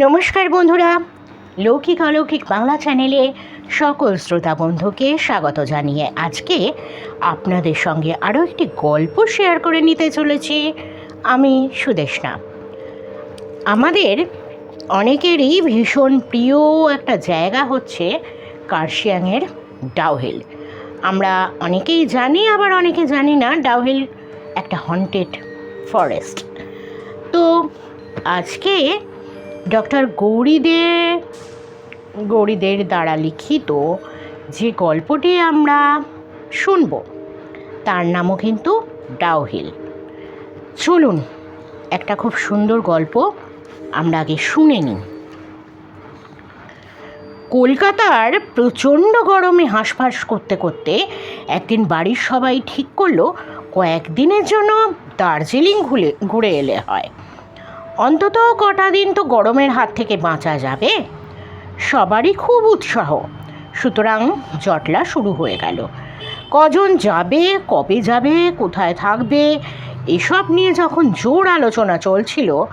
নমস্কার বন্ধুরা। লৌকিক অলৌকিক বাংলা চ্যানেলে সকল শ্রোতা বন্ধুকে স্বাগত জানিয়ে আজকে আপনাদের সঙ্গে আরও একটি গল্প শেয়ার করে নিতে চলেছি আমি সুদেশনা আমাদের অনেকেরই ভীষণ প্রিয় একটা জায়গা হচ্ছে কার্শিয়াংয়ের ডাউহিল আমরা অনেকেই জানি, আবার অনেকে জানি না ডাউহিল একটা হন্টেড ফরেস্ট তো আজকে ডক্টর গৌরীদে, গৌরীদের দ্বারা লিখিত যে গল্পটি আমরা শুনব, তার নামও কিন্তু ডাউহিল চলুন, একটা খুব সুন্দর গল্প আমরা আগে শুনে নিই। কলকাতার প্রচণ্ড গরমে হাঁসফাঁস করতে করতে একদিন বাড়ির সবাই ঠিক করল, কয়েকদিনের জন্য দার্জিলিং ঘুরে ঘুরে এলে হয়। অন্তত কটা দিন তো গরমের হাত থেকে বাঁচা যাবে। সবারই খুব উৎসাহ। সুতরাং জটলা শুরু হয়ে গেল। কজন যাবে, কবে যাবে, কোথায় থাকবে, এসব নিয়ে যখন জোর আলোচনা চলছিল,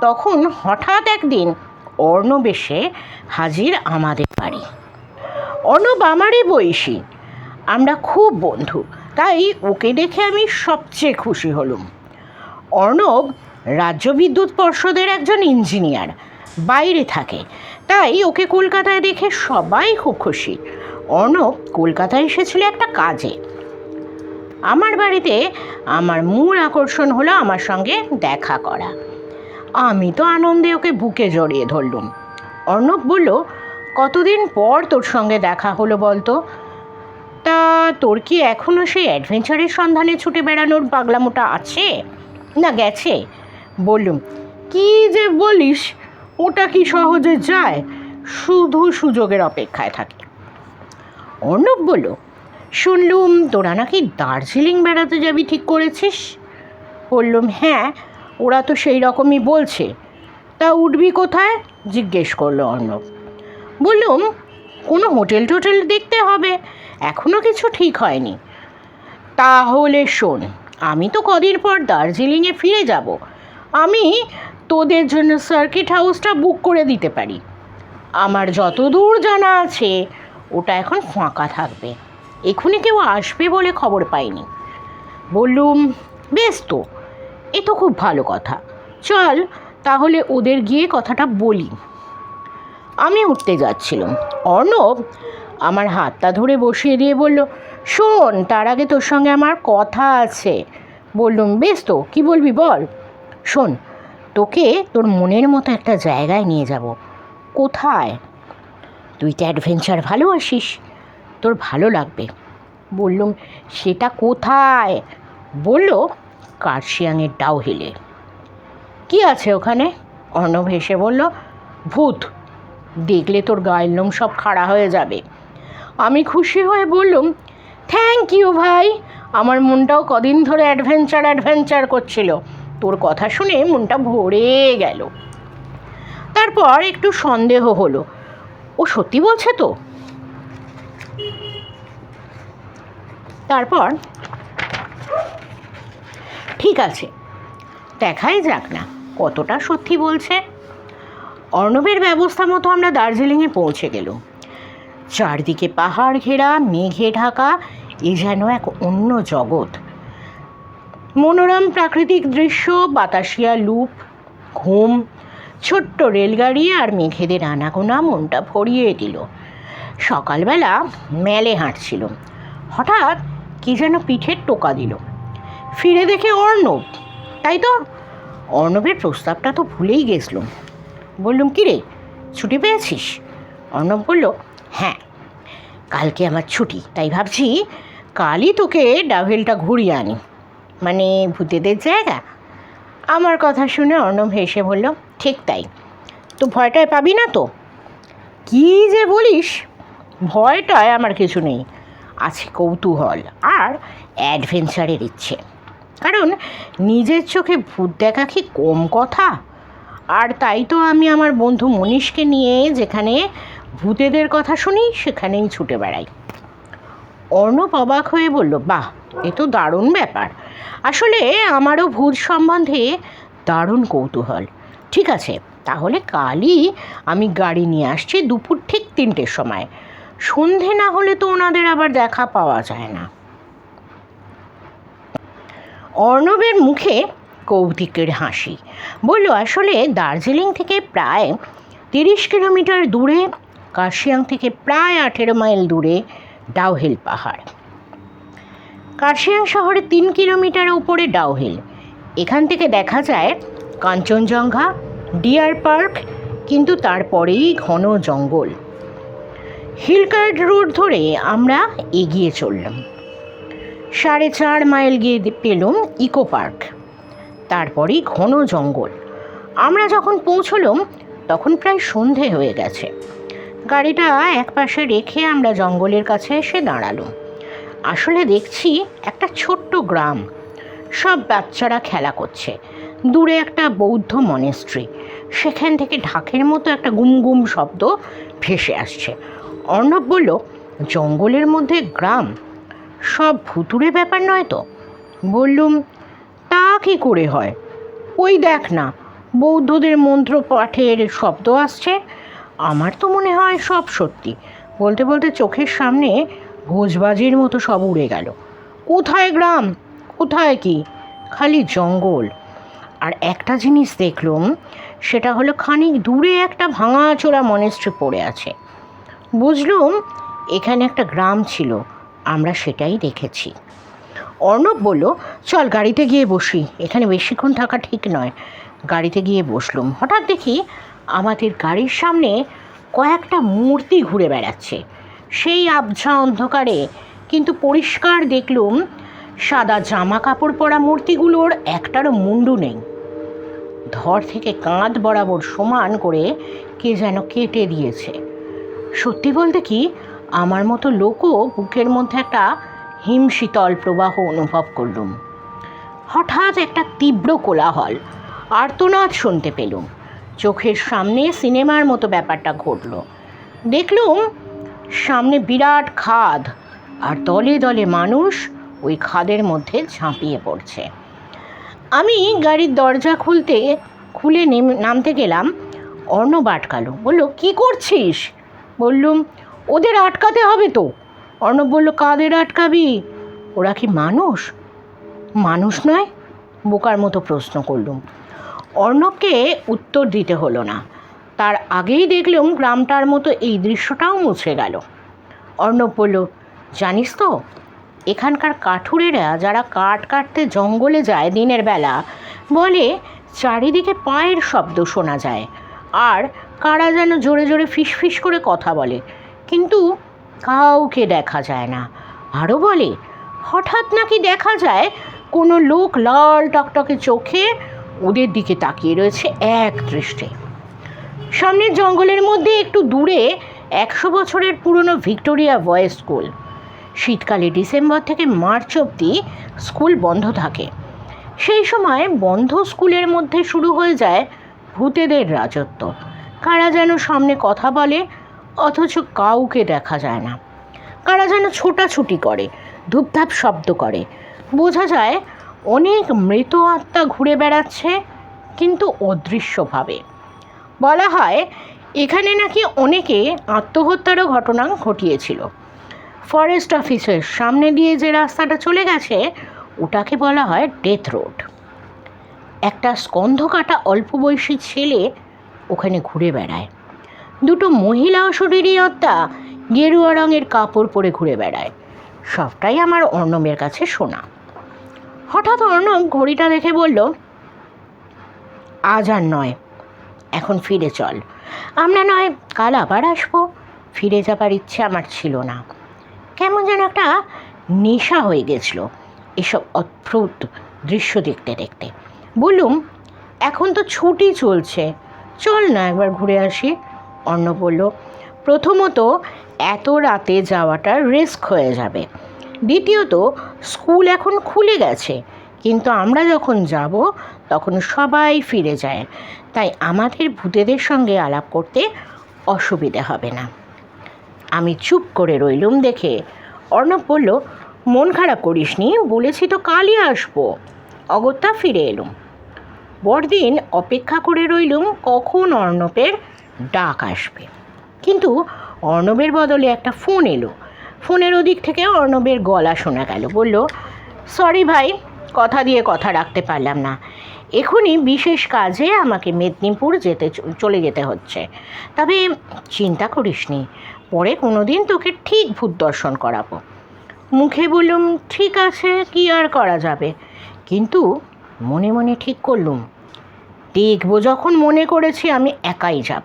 তখন হঠাৎ একদিন অর্ণব এসে হাজির আমাদের বাড়ি। অর্ণব আমারই বয়সী। আমরা খুব বন্ধু, তাই ওকে দেখে আমি সবচেয়ে খুশি হলুম। অর্ণব রাজ্য বিদ্যুৎ পর্ষদের একজন ইঞ্জিনিয়ার। বাইরে থাকে। তাই ওকে কলকাতায় দেখে সবাই খুব খুশি। অর্ণব কলকাতায় এসেছিল একটা কাজে। আমার বাড়িতে আমার মূল আকর্ষণ হলো আমার সঙ্গে দেখা করা। আমি তো আনন্দে ওকে বুকে জড়িয়ে ধরলুম। অর্ণব বলল, কতদিন পর তোর সঙ্গে দেখা হলো বলতো? তা তোর কি এখনও সেই অ্যাডভেঞ্চারের সন্ধানে ছুটে বেড়ানোর পাগলামোটা আছে? না গেছে? বললুম, কি যে বলিস, ওটা কি সহজে যায়? শুধু সুযোগের অপেক্ষায় থাকে। অর্ণব বলল, শুনলুম, তোরা নাকি দার্জিলিং বেড়াতে যাবি ঠিক করেছিস? বললুম হ্যাঁ ওরা তো সেই রকমই বলছে। তা উঠবি কোথায়? জিজ্ঞেস করল অর্ণব। বললুম, কোনো হোটেল টোটেল দেখতে হবে এখনও কিছু ঠিক হয়নি। তাহলে শোন, আমি তো কদিন পর দার্জিলিংয়ে ফিরে যাব। আমি তোদের জন্য সার্কিট হাউসটা বুক করে দিতে পারি। আমার যতদূর জানা আছে, ওটা এখন ফাঁকা থাকবে। এখনই কেউ আসবে বলে খবর পাইনি। বললুম, বেশ তো, এ তো খুব ভালো কথা। চল, তাহলে ওদের গিয়ে কথাটা বলি। আমি উঠতে যাচ্ছিলাম। অর্ণব আমার হাতটা ধরে বসিয়ে দিয়ে বলল, শোন, তার আগে তোর সঙ্গে আমার কথা আছে। বললুম, বেশ তো, কী বলবি বল? শোন, তোকে তোর মনের মতো একটা জায়গায় নিয়ে যাব। কোথায়? তুই তো অ্যাডভেঞ্চার ভালোবাসিস তোর ভালো লাগবে। বললুম, সেটা কোথায়? বলল, কার্শিয়াংয়ের ডাউহিলে কী আছে ওখানে? অর্ণব হেসে বলল, ভূত, দেখলে তোর গায়ের লোম সব খাড়া হয়ে যাবে। আমি খুশি হয়ে বললুম থ্যাংক ইউ ভাই, আমার মনটাও কদিন ধরে অ্যাডভেঞ্চার অ্যাডভেঞ্চার করছিল। তোর কথা শুনে মনটা ভরে গেল। তারপর একটু সন্দেহ হলো। ও সত্যি বলছে তো? তারপর, ঠিক আছে, দেখাই যাক না, কতটা সত্যি বলছে। অর্ণবের ব্যবস্থা মতো আমরা দার্জিলিংয়ে পৌঁছে গেল চারদিকে পাহাড় ঘেরা, মেঘে ঢাকা, এ যেন এক অন্য জগৎ। মনোরম প্রাকৃতিক দৃশ্য, বাতাসিয়া লুপ, ঘুম, ছোট্ট রেলগাড়ি আর মেঘেদের আনাগোনা মনটা ভরিয়ে দিল। সকালবেলা মেলে হাঁটছিল। হঠাৎ কি যেন পিঠের টোকা দিল। ফিরে দেখে অর্ণব। তাই তো? অর্ণবের প্রস্তাবটা তো ভুলেই গেছলুম। বললুম কি রে ছুটি পেয়েছিস? অর্ণব বলল হ্যাঁ কালকে আমার ছুটি, তাই ভাবছি কালই তোকে ডাভেলটা ঘুরিয়ে আনি। মানে ভূতেদের জায়গা? আমার কথা শুনে অর্ণব হেসে বলল, ঠিক তাই। তো ভয়টায় পাবি না তো? কি যে বলিস? ভয়টায় আমার কিছু নেই। আছে কৌতূহল আর অ্যাডভেঞ্চারের ইচ্ছে। কারণ নিজের চোখে ভূত দেখা কি কম কথা? আর তাই তো আমি আমার বন্ধু মনীষকে নিয়ে যেখানে ভূতেদের কথা শুনি, সেখানেই ছুটে বেড়াই। অর্ণব অবাক হয়ে বলল, বাহ, এ তো দারুণ ব্যাপার। আসলে আমারও ভূত সম্বন্ধে দারুণ কৌতূহল। ঠিক আছে, তাহলে কালই আমি গাড়ি নিয়ে আসছি দুপুর ঠিক তিনটের সময়। সন্ধে না হলে তো ওনাদের আবার দেখা পাওয়া যায় না। অর্ণবের মুখে কৌতিকের হাসি। বলল, আসলে দার্জিলিং থেকে প্রায় তিরিশ কিলোমিটার দূরে কার্শিয়াং থেকে প্রায় আঠেরো মাইল দূরে ডাউহিল পাহাড়। কার্শিয়াং শহরে তিন কিলোমিটার উপরে ডাউহিল এখান থেকে দেখা যায় কাঞ্চনজঙ্ঘা, ডিয়ার পার্ক, কিন্তু তারপরেই ঘন জঙ্গল। হিলকার্ড রোড ধরে আমরা এগিয়ে চললাম। সাড়ে চার মাইল গিয়ে পেলুম ইকো পার্ক। তারপরেই ঘন জঙ্গল। আমরা যখন পৌঁছলাম, তখন প্রায় সন্ধে হয়ে গেছে। গাড়িটা একপাশে রেখে আমরা জঙ্গলের কাছে এসে দাঁড়ালাম। আসলে দেখছি একটা ছোট্ট গ্রাম। সব বাচ্চারা খেলা করছে। দূরে একটা বৌদ্ধ মনেস্ট্রি সেখান থেকে ঢাকের মতো একটা গুম গুম শব্দ ভেসে আসছে। অর্ণব বলল, জঙ্গলের মধ্যে গ্রাম? সব ভুতুরে ব্যাপার নয় তো? বললুম, তা কি করে হয়? ওই দেখ না, বৌদ্ধদের মন্ত্র পাঠের শব্দ আসছে। আমার তো মনে হয় সব সত্যি। বলতে বলতে চোখের সামনে ভোজবাজির মতো সব উড়ে গেল। কোথায় গ্রাম? কোথায় কি? খালি জঙ্গল। আর একটা জিনিস দেখলুম, সেটা হলো খানিক দূরে একটা ভাঙাচোরা মনেস্ট্রি পড়ে আছে। বুঝলুম, এখানে একটা গ্রাম ছিল, আমরা সেটাই দেখেছি। অর্ণব বলল, চল গাড়িতে গিয়ে বসি, এখানে বেশিক্ষণ থাকা ঠিক নয়। গাড়িতে গিয়ে বসলুম। হঠাৎ দেখি, আমাদের গাড়ির সামনে কয়েকটা মূর্তি ঘুরে বেড়াচ্ছে। সেই আবঝা অন্ধকারে। কিন্তু পরিষ্কার দেখলুম, সাদা জামা কাপড় পরা মূর্তিগুলোর একটারও মুন্ডু নেই। ধর থেকে কাঁধ বরাবর সমান করে কে যেন কেটে দিয়েছে। সত্যি বলতে কি, আমার মতো লোকও বুকের মধ্যে একটা হিমশীতল প্রবাহ অনুভব করলুম। হঠাৎ একটা তীব্র কোলাহল, আর্তনাদ শুনতে পেলুম। চোখের সামনে সিনেমার মতো ব্যাপারটা ঘটল। দেখলুম সামনে বিরাট খাদ, আর দলে দলে মানুষ ওই খাদের মধ্যে ঝাঁপিয়ে পড়ছে। আমি গাড়ির দরজা খুলতে, খুলে নামতে গেলাম। অর্ণব আটকালো, বলল, কী করছিস? বললুম, ওদের আটকাতে হবে তো। অর্ণব বলল, কাদের আটকাবি? ওরা কি মানুষ? মানুষ নয়? বোকার মতো প্রশ্ন করলুম। অর্ণবকে উত্তর দিতে হলো না। তার আগেই দেখলাম গ্রামটার মতো এই দৃশ্যটাও মুছে গেল। অর্ণব বলল, জানিস তো, এখানকার কাঠুরেরা যারা কাঠ কাটতে জঙ্গলে যায় দিনের বেলা, বলে চারিদিকে পায়ের শব্দ শোনা যায়, আর কারা যেন জোরে জোরে ফিসফিস করে কথা বলে। কিন্তু কাউকে দেখা যায় না। আরও বলে, হঠাৎ নাকি দেখা যায় কোনো লোক লাল টকটকে চোখে ওদের দিকে তাকিয়ে রয়েছে এক দৃষ্টে। সামনের জঙ্গলের মধ্যে একটু দূরে একশো বছরের পুরনো ভিক্টোরিয়া বয়েজ স্কুল। শীতকালে ডিসেম্বর থেকে মার্চ অবধি স্কুল বন্ধ থাকে। সেই সময় বন্ধ স্কুলের মধ্যে শুরু হয়ে যায় ভূতেদের রাজত্ব। কারা যেন সামনে কথা বলে, অথচ কাউকে দেখা যায় না। কারা যেন ছোটাছুটি করে, ধূপধাপ শব্দ করে। বোঝা যায়, অনেক মৃত আত্মা ঘুরে বেড়াচ্ছে, কিন্তু অদৃশ্যভাবে। বলা হয়, এখানে নাকি অনেকে আত্মহত্যারও ঘটনা ঘটিয়েছিল। ফরেস্ট অফিসের সামনে দিয়ে যে রাস্তাটা চলে গেছে, ওটাকে বলা হয় ডেথ রোড একটা স্কন্ধ কাটা অল্প বয়সী ছেলে ওখানে ঘুরে বেড়ায়। দুটো মহিলা অশরীরী আত্মা গেরুয়া রঙের কাপড় পরে ঘুরে বেড়ায়। সবটাই আমার অর্ণবের কাছে শোনা হঠাৎ অর্ণব ঘড়িটা দেখে বলল, আজ আর নয়। এখন ফিরে চল। আমরা নয়, কাল আবার আসব। ফিরে যাবার ইচ্ছে আমার ছিল না। কেমন যেন একটা নেশা হয়ে গেছিল এসব অদ্ভুত দৃশ্য দেখতে দেখতে। বললুম, এখন তো ছুটি চলছে। চল না একবার ঘুরে আসি। অর্ণ বলল, প্রথমত এত রাতে যাওয়াটা রিস্ক হয়ে যাবে। দ্বিতীয়ত, স্কুল এখন খুলে গেছে। কিন্তু আমরা যখন যাব, তখন সবাই ফিরে যায়। তাই আমাদের ভূতেদের সঙ্গে আলাপ করতে অসুবিধে হবে না। আমি চুপ করে রইলুম দেখে। অর্ণব বলল, মন খারাপ করিসনি বলেছি তো কালই আসব। অগত্যা ফিরে এলুম। পরদিন অপেক্ষা করে রইলুম কখন অর্ণবের ডাক আসবে। কিন্তু অর্ণবের বদলে একটা ফোন এলো। ফোনের ওদিক থেকে অর্ণবের গলা শোনা গেল। বলল, সরি ভাই, কথা দিয়ে কথা রাখতে পারলাম না। এখনই বিশেষ কাজে আমাকে মেদিনীপুর যেতে চলে যেতে হচ্ছে। তবে চিন্তা করিস নি পরে কোনো দিন তোকে ঠিক ভূত দর্শন করাবো। মুখে বললুম, ঠিক আছে, কি আর করা যাবে? কিন্তু মনে মনে ঠিক করলুম, দেখব যখন মনে করেছি আমি একাই যাব।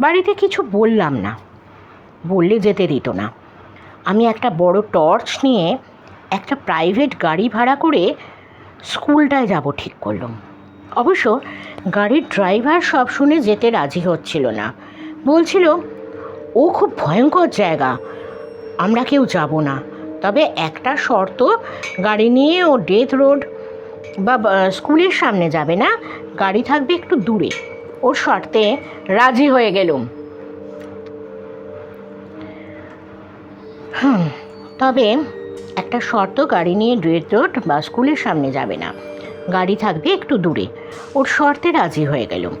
বাড়িতে কিছু বললাম না, বললে যেতে দিত না। আমি একটা বড় টর্চ নিয়ে একটা প্রাইভেট গাড়ি ভাড়া করে স্কুলটায় যাব ঠিক করলাম। অবশ্য গাড়ির ড্রাইভার সব শুনে যেতে রাজি হচ্ছিল না। বলছিল, ও খুব ভয়ঙ্কর জায়গা, আমরা কেউ যাব না। তবে একটা শর্ত, গাড়ি নিয়ে ও ডেথ রোড বা স্কুলের সামনে যাবে না, গাড়ি থাকবে একটু দূরে। ওর শর্তে রাজি হয়ে গেলুম। হুম, তবে একটা শর্ত, গাড়ি নিয়ে ডেথ রোড বা স্কুলের সামনে যাবে না। গাড়ি থাকবে একটু দূরে। ওর শর্তে রাজি হয়ে গেলুম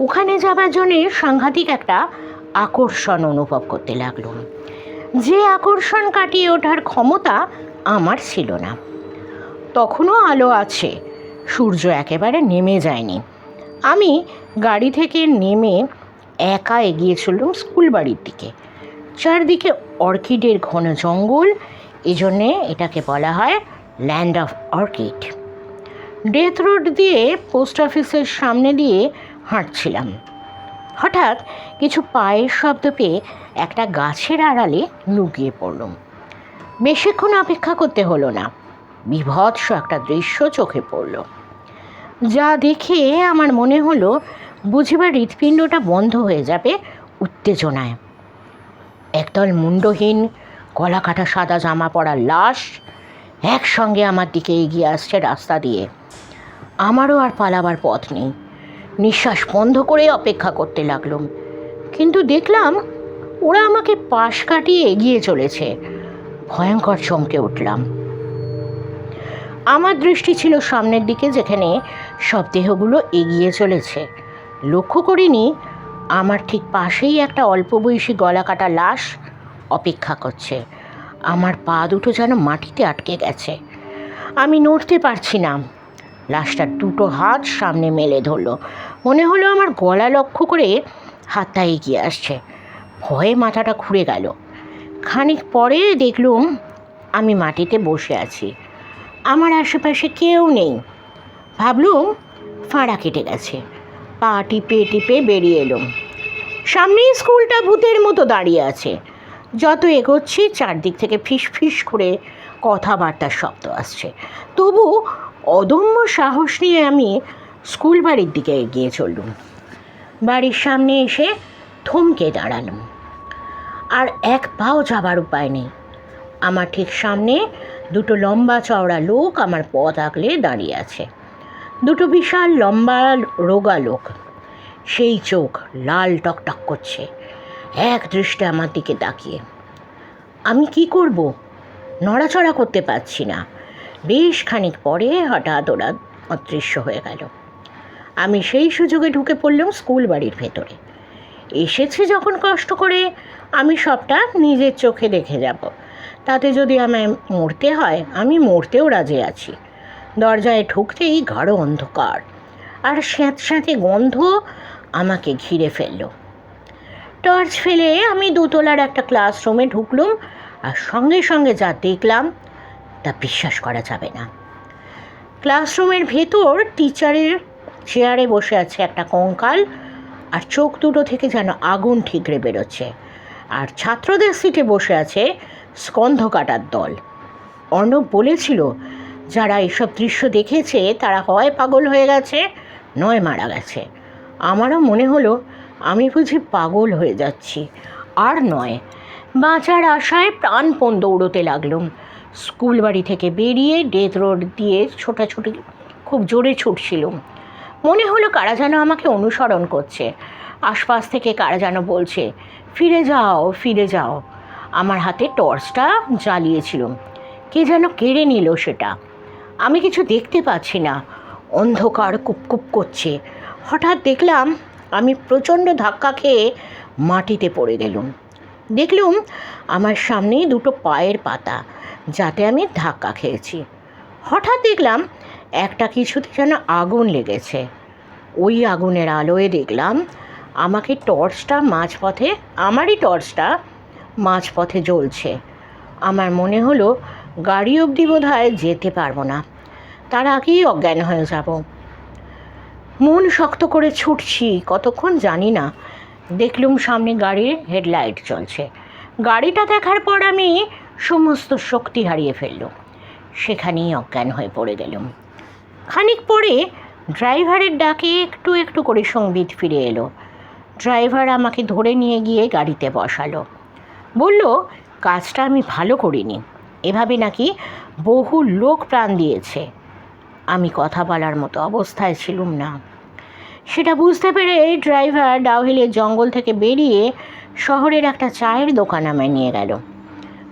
ওখানে যাবার জন্যে সাংঘাতিক একটা আকর্ষণ অনুভব করতে লাগলুম যে আকর্ষণ কাটিয়ে ওঠার ক্ষমতা আমার ছিল না। তখনও আলো আছে। সূর্য একেবারে নেমে যায়নি। আমি গাড়ি থেকে নেমে একা এগিয়ে চললাম স্কুল বাড়ির দিকে। চারদিকে অর্কিডের ঘন জঙ্গল এই জন্যে এটাকে বলা হয় land of orchid. Death road দিয়ে পোস্ট অফিসের সামনে দিয়ে হাঁটছিলাম। হঠাৎ কিছু পায়ের শব্দ পেয়ে একটা গাছের আড়ালে লুকিয়ে পড়লাম। বেশিক্ষণ অপেক্ষা করতে হলো না, বিভৎস একটা দৃশ্য চোখে পড়ল। যা দেখে আমার মনে হলো বুঝিবার হৃৎপিণ্ডটা বন্ধ হয়ে যাবে উত্তেজনায়। একদল মুন্ডহীন গলা কাটা সাদা জামা পরা লাশ একসঙ্গে আমার দিকে এগিয়ে আসছে রাস্তা দিয়ে। আমারও আর পালাবার পথ নেই। নিঃশ্বাস বন্ধ করে অপেক্ষা করতে লাগলাম। কিন্তু দেখলাম ওরা আমাকে পাশ কাটিয়ে এগিয়ে চলেছে। ভয়ঙ্কর চমকে উঠলাম। আমার দৃষ্টি ছিল সামনের দিকে যেখানে সব দেহগুলো এগিয়ে চলেছে। লক্ষ্য করিনি, আমার ঠিক পাশেই একটা অল্প বয়সী গলা কাটা লাশ অপেক্ষা করছে। আমার পা দুটো যেন মাটিতে আটকে গেছে। আমি নড়তে পারছি না। লাশটার দুটো হাত সামনে মেলে ধরলো। মনে হলো আমার গলা লক্ষ্য করে হাতটা এগিয়ে আসছে। ভয়ে মাথাটা ঘুরে গেল। খানিক পরে দেখলুম আমি মাটিতে বসে আছি। আমার আশেপাশে কেউ নেই। ভাবলুম ফাঁড়া কেটে গেছে। পা টিপে টিপে বেরিয়ে এলুম। সামনেই স্কুলটা ভূতের মতো দাঁড়িয়ে আছে। যত এগোচ্ছি, চারদিক থেকে ফিস করে কথাবার্তার শব্দ আসছে। তবু অদম্য সাহস নিয়ে আমি স্কুল বাড়ির দিকে এগিয়ে চললুম। বাড়ির সামনে এসে থমকে দাঁড়ালাম। আর এক পাও যাবার উপায় নেই। আমার ঠিক সামনে দুটো লম্বা চওড়া লোক আমার পথ আগলে দাঁড়িয়ে আছে। দুটো বিশাল লম্বা রোগা লোক। সেই চোখ লাল টকটক করছে। এক দৃষ্টে আমার দিকে তাকিয়ে। আমি কি করব? নড়াচড়া করতে পারছি না। বেশ খানিক পরে হঠাৎ ওরা অদৃশ্য হয়ে গেল। আমি সেই সুযোগে ঢুকে পড়লাম স্কুল বাড়ির ভেতরে। এসেছে যখন কষ্ট করে, আমি সবটা নিজের চোখে দেখে যাব। তাতে যদি আমায় মরতে হয়, আমি মরতেও রাজি আছি। দরজায় ঢুকতেই গাঢ় অন্ধকার। আর স্যাঁত স্যাঁতে গন্ধ আমাকে ঘিরে ফেলল। টর্চ ফেলে আমি দোতলার একটা ক্লাসরুমে ঢুকলুম আর সঙ্গে সঙ্গে যা দেখলাম, তা বিশ্বাস করা যাবে না। ক্লাসরুমের ভেতর টিচারের চেয়ারে বসে আছে একটা কঙ্কাল আর চোখ দুটো থেকে যেন আগুন ঠিকরে বেরোচ্ছে। আর ছাত্রদের সিটে বসে আছে স্কন্ধ কাটার দল। অর্ণব বলেছিল, যারা এসব দৃশ্য দেখেছে, তারা হয় পাগল হয়ে গেছে, নয় মারা গেছে। আমারও মনে হলো আমি বুঝি পাগল হয়ে যাচ্ছি। আর নয়, বাঁচার আশায় প্রাণপণ দৌড়তে লাগলুম। স্কুল বাড়ি থেকে বেরিয়ে ডেথ রোড দিয়ে ছোটাছুটি খুব জোরে ছুটছিলুম। মনে হলো কারা যেন আমাকে অনুসরণ করছে। আশপাশ থেকে কারা যেন বলছে, ফিরে যাও ফিরে যাও। আমার হাতে টর্চটা জ্বালিয়েছিলাম। কে যেন কেড়ে নিল সেটা। আমি কিছু দেখতে পাচ্ছি না। অন্ধকার কুপকুপ করছে। হঠাৎ দেখলাম আমি প্রচণ্ড ধাক্কা খেয়ে মাটিতে পড়ে গেলুম। দেখলুম আমার সামনেই দুটো পায়ের পাতা, যাতে আমি ধাক্কা খেয়েছি। হঠাৎ দেখলাম একটা কিছুতে যেন আগুন লেগেছে। ওই আগুনের আলোয় দেখলাম আমাকে টর্চটা মাঝপথে, আমারই টর্চটা মাঝপথে জ্বলছে। আমার মনে হলো গাড়ি অবধি বোধ হয় যেতে পারব না। তার আগেই অজ্ঞান হয়ে যাব। মন শক্ত করে ছুটছি, কতক্ষণ জানি না। দেখলুম সামনে গাড়ির হেডলাইট চলছে। গাড়িটা দেখার পর আমি সমস্ত শক্তি হারিয়ে ফেললুম। সেখানেই অজ্ঞান হয়ে পড়ে গেলুম। খানিক পরে ড্রাইভারের ডাকে একটু একটু করে সংগীত ফিরে এলো। ড্রাইভার আমাকে ধরে নিয়ে গিয়ে গাড়িতে বসালো। বলল, কাজটা আমি ভালো করিনি। এভাবে নাকি বহু লোক প্রাণ দিয়েছে। আমি কথা বলার মতো অবস্থায় ছিলুম না। সেটা বুঝতে পেরে এই ড্রাইভার ডাউহিলের জঙ্গল থেকে বেরিয়ে শহরের একটা চায়ের দোকান আমায় নিয়ে গেল।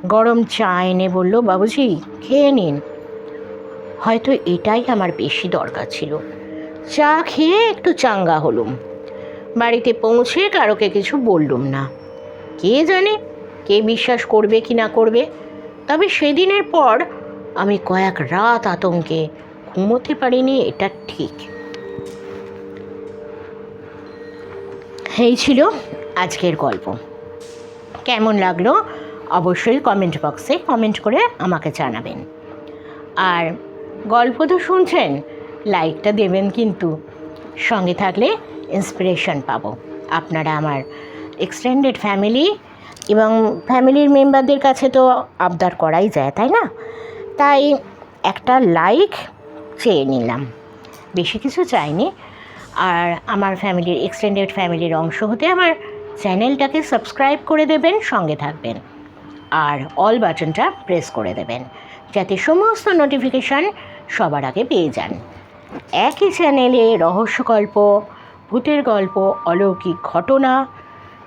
গরম চা এনে বলল, বাবুজি, খেয়ে নিন। হয়তো এটাই আমার বেশি দরকার ছিল। চা খেয়ে একটু চাঙ্গা হলুম। বাড়িতে পৌঁছে কারোকে কিছু বললুম না। কে জানে কে বিশ্বাস করবে কি না করবে। তবে সেদিনের পর আমি কয়েক রাত আতঙ্কে ঘুমোতে পারিনি, এটা ঠিক। এই ছিল আজকের গল্প। কেমন লাগল অবশ্যই কমেন্ট বক্সে কমেন্ট করে আমাকে জানাবেন। আর গল্প তো শুনছেন লাইকটা দেবেন কিন্তু সঙ্গে থাকলে ইন্সপিরেশন পাবো। আপনারা আমার এক্সটেন্ডেড ফ্যামিলি এবং ফ্যামিলির মেম্বারদের কাছে তো আবদার করাই যায়, তাই না? তাই একটা লাইক চেয়ে নিলাম। বেশি কিছু চাইনি। আর আমার ফ্যামিলির, এক্সটেন্ডেড ফ্যামিলির অংশ হতে আমার চ্যানেলটাকে সাবস্ক্রাইব করে দেবেন, সঙ্গে থাকবেন। আর অল বাটনটা প্রেস করে দেবেন, যাতে সমস্ত নোটিফিকেশান সবার আগে পেয়ে যান। একই চ্যানেলে রহস্য গল্প, ভূতের গল্প, অলৌকিক ঘটনা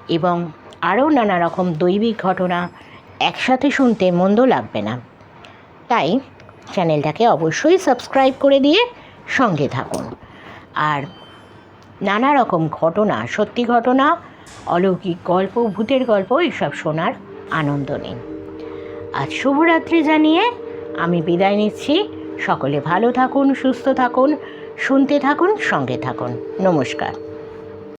এবং আরও নানা রকম দৈবিক ঘটনা একসাথে শুনতে মন্দ লাগবে না। তাই চ্যানেলটাকে অবশ্যই সাবস্ক্রাইব করে দিয়ে সঙ্গে থাকুন। আর নানা রকম ঘটনা, সত্যি ঘটনা, অলৌকিক গল্প, ভূতের গল্প, এইসব শোনার আনন্দ নিন। আজ শুভরাত্রি জানিয়ে আমি বিদায় নিচ্ছি। সকলে ভালো থাকুন, সুস্থ থাকুন, শুনতে থাকুন, সঙ্গে থাকুন। নমস্কার।